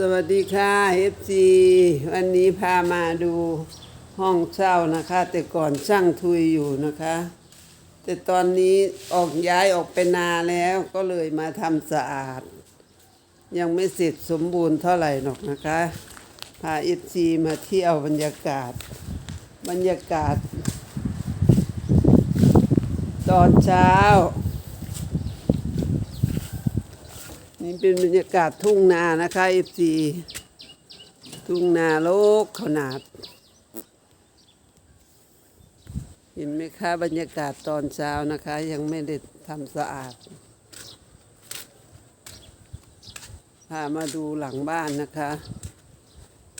สวัสดีค่ะเอฟซีวันนี้พามาดูห้องเช่านะคะ แต่ก่อนช่างทุยอยู่นะคะ แต่ตอนนี้ออกย้ายออกไปนาแล้วก็เลยมาทำสะอาด ยังไม่เสร็จสมบูรณ์เท่าไหร่หรอกนะคะ พาเอฟซีมาเที่ยวบรรยากาศ บรรยากาศ ตอนเช้า นี่เป็นบรรยากาศทุ่งนานะคะเอฟซีทุ่งนาโลกขนาด เห็นไหมคะบรรยากาศตอนเช้านะคะ ยังไม่ได้ทำสะอาดพามาดูหลังบ้านนะคะ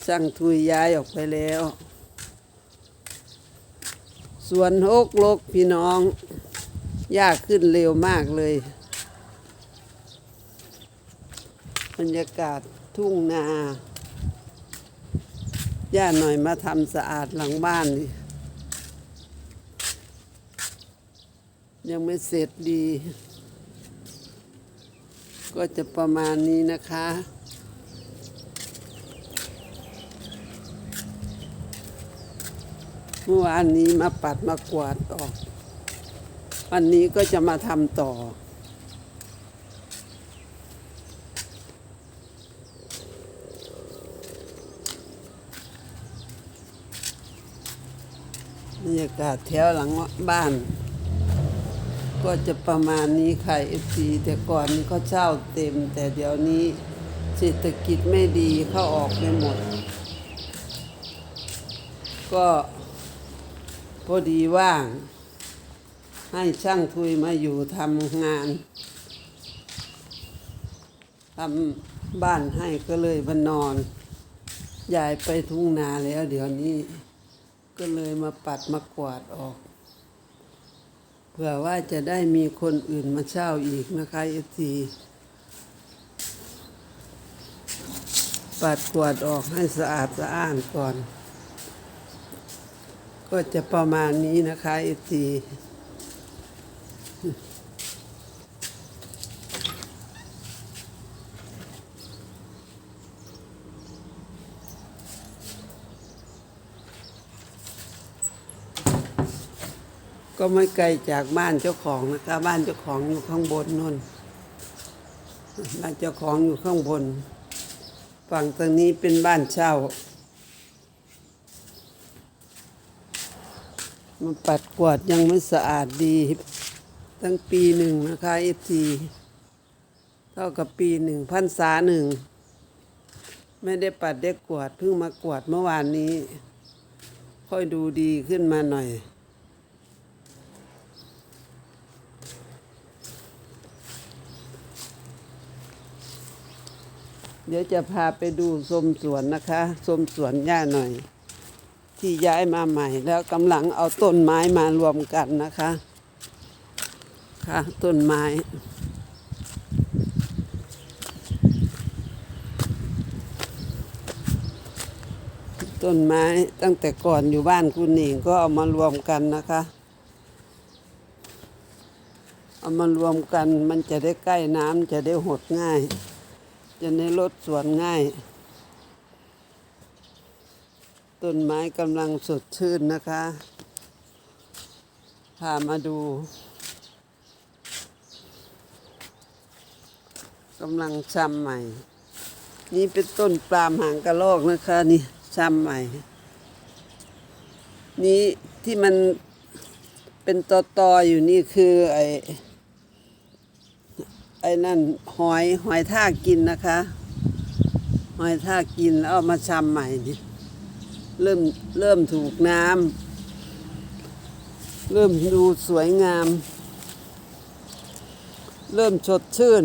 ช่างทุยย้ายออกไปแล้วสวนโอกลกพี่น้องยากขึ้นเร็วมากเลย บรรยากาศทุ่งนาย่าหน่อยมาทำสะอาดหลังบ้านนี่ยังไม่เสร็จดี ก็จะประมาณนี้นะคะ เมื่อวานนี้มาปัดมากวาดออก วันนี้ก็จะมาทำต่อ บรรยา กาศแถวหลังบ้าน ก็จะประมาณนี้ค่ะเอฟซีแต่ก่อนนี้ก็เช่าเต็ม แต่เดี๋ยวนี้เศรษฐกิจไม่ดีเข้าออกไม่หมด ก็พอดีว่าง ให้ช่างทุยมาอยู่ทำงานทำบ้านให้ก็เลยมานอนยายไปทุ่งนาแล้วเดี๋ยวนี้ ก็เลยมาปัดมากวาดออก เผื่อว่าจะได้มีคนอื่นมาเช่าอีกนะคะเอซีปัดกวาดออกให้สะอาดสะอ้านก่อน ก็จะประมาณนี้นะคะเอซี ก็ไม่ไกลจากบ้านเจ้าของนะคะ บ้านเจ้าของอยู่ข้างบนนนบ้านเจ้าของอยู่ข้างบน ฝั่งตรงนี้เป็นบ้านเช่ามันปัดกวาดยังไม่สะอาดดี ตั้งปีหนึ่งนะคะเอฟซีเท่ากับปีหนึ่งพันษาหนึ่ง ไม่ได้ปัดได้กวาดเพิ่งมากวาดเมื่อวานนี้ ค่อยดูดีขึ้นมาหน่อย เดี๋ยวจะพาไปดูชมสวนนะคะชมสวนหญ้าหน่อย ที่ย้ายมาใหม่ แล้วกำลังเอาต้นไม้มารวมกันนะคะ ค่ะต้นไม้ต้นไม้ตั้งแต่ก่อนอยู่บ้านคุณหนิงก็เอามารวมกันนะคะ เอามารวมกันมันจะได้ใกล้น้ำจะได้หดง่าย จะในรถสวนง่าย ต้นไม้กำลังสดชื่นนะคะ พามาดูกำลังชำใหม่ นี่เป็นต้นปลาล์มหางกระรอกนะคะนี่ชำใหม่ นี่ที่มันเป็นตอตออยู่นี่คือไอ อ้นั่นหอยหอยทากกินนะคะ หอยทากกินแล้วเอามาชำใหม่นี่เริ่มเริ่มถูกน้ำเริ่มดูสวยงาม เริ่มสดชื่น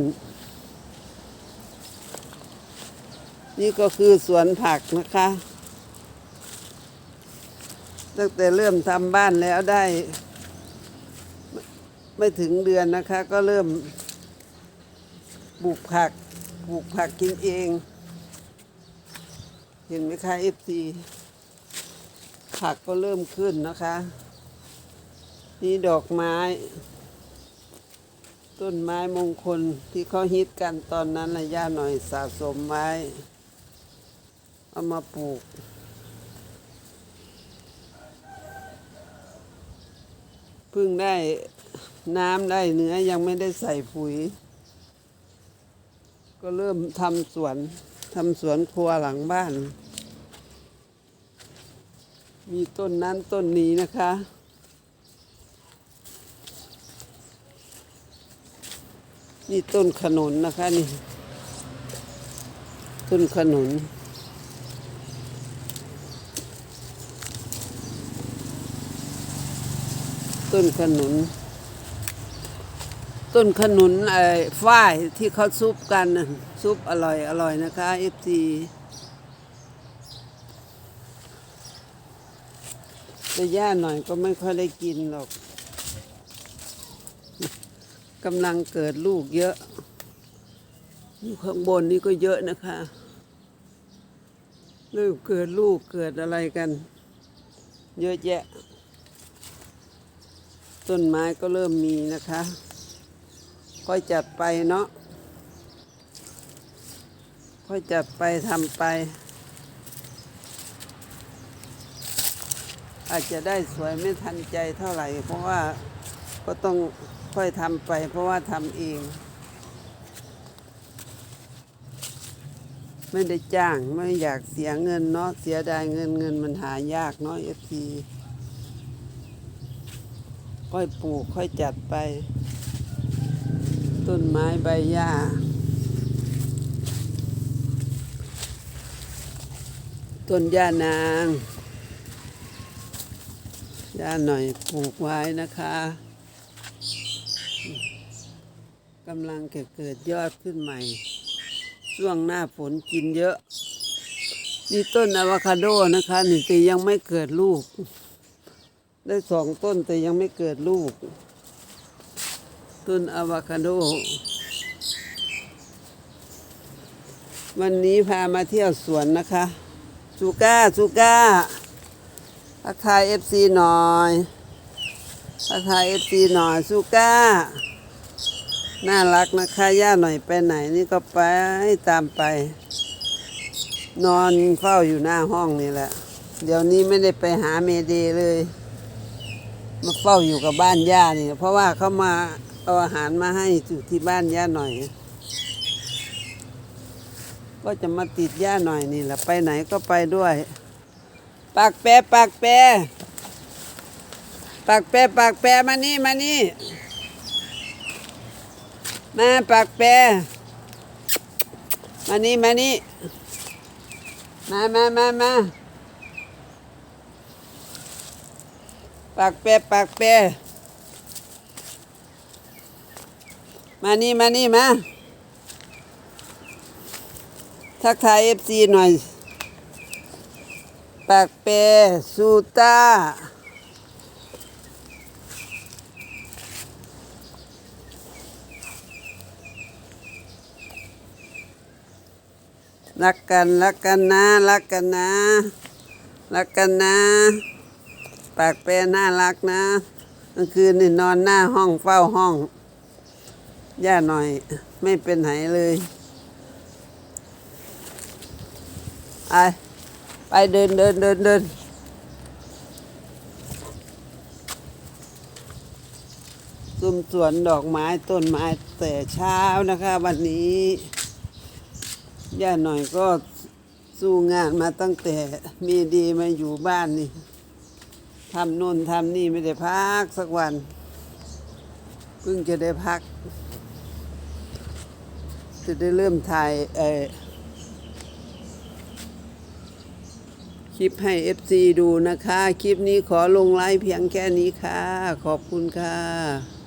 นี่ก็คือสวนผักนะคะ ตั้งแต่เริ่มทำบ้านแล้วได้ ไม่ถึงเดือนนะคะก็เริ่ม ปลูกผัก ปลูกผักกินเอง เห็นไหมคะเอฟซีผักก็เริ่มขึ้นนะคะ นี่ดอกไม้ ต้นไม้มงคลที่เขาฮิตกันตอนนั้นระยะหน่อยสะสมไว้เอามาปลูก เพิ่งได้น้ำได้เนื้อยังไม่ได้ใส่ปุ๋ย ก็เริ่มทำสวนทำสวนครัวหลังบ้าน มีต้นนั้นต้นนี้นะคะ นี่ต้นขนุนนะคะนี่ ต้นขนุนต้นขนุน ต้นขนุนไอ้ฝ้ายที่เขาซุปกันซุปอร่อยอร่อยนะคะเอฟซีแต่ย่าหน่อยก็ไม่ค่อยได้กินหรอกกำลังเกิดลูกเยอะอยู่ข้างบนนี่ก็เยอะนะคะเริ่มเกิดลูกเกิดอะไรกัน เยอะแยะ ต้นไม้ก็เริ่มมีนะคะ ค่อยจัดไปเนาะค่อยจัดไปทำไป อาจจะได้สวยไม่ทันใจเท่าไหร่ เพราะว่าก็ต้องค่อยทำไป เพราะว่าทำเอง ไม่ได้จ้างไม่อยากเสียเงินเนาะเสียดายเงินเงินมันหายากเนาะเอฟซีค่อยปลูกค่อยจัดไป ต้นไม้ใบหญ้าต้นหญ้านางหญ้าหน่อยปลูกไว้นะคะกำลังจะเกิดยอดขึ้นใหม่ ช่วงหน้าฝนกินเยอะ นี่ต้นอะวคาโดนะคะนี่แต่ยังไม่เกิดลูก ได้สองต้นแต่ยังไม่เกิดลูก ต้นอะโวคาโด วันนี้พามาเที่ยวสวนนะคะซูก้าซูก้าทักทายเอฟซีหน่อยทักทายเอฟซีหน่อยซูก้า น่ารักนะคะย่าหน่อยไปไหนนี่ก็ไปตามไป นอนเฝ้าอยู่หน้าห้องนี่แหละ เดี๋ยวนี้ไม่ได้ไปหาเมเดเลยมาเฝ้าอยู่กับบ้านย่านี่ เพราะว่าเขามา เอาอาหารมาให้อยู่ที่บ้านย่าหน่อย ก็จะมาติดย่าหน่อยนี่แหละไปไหนก็ไปด้วย ปากแปรปากแปรปากแปรปากแปรมานี่มานี่ มาปากแปรมานี่มานี่ มามามามาปากแปรปากแปร มานี่มานี่มาทักทายเอฟซีหน่อย ปากเปสูต้า รักกันรักกันนะรักกันนะ รักกันนะ ปากเปน่ารักนะกลางคืนนี่นอนหน้าห้องเฝ้าห้อง ย่าหน่อยไม่เป็นไหนเลยไปไปเดินเดินเดินเดินซุ่มสวนดอกไม้ต้นไม้แต่เช้านะคะ วันนี้ย่าหน่อยก็สู้งานมาตั้งแต่มีดีมาอยู่บ้านนี่ทำนู่นทำนี่ไม่ได้พักสักวัน เพิ่งจะได้พัก จะได้เริ่มถ่ายเอคลิปให้ FC ดูนะคะ คลิปนี้ขอลงไลฟ์เพียงแค่นี้ค่ะ ขอบคุณค่ะ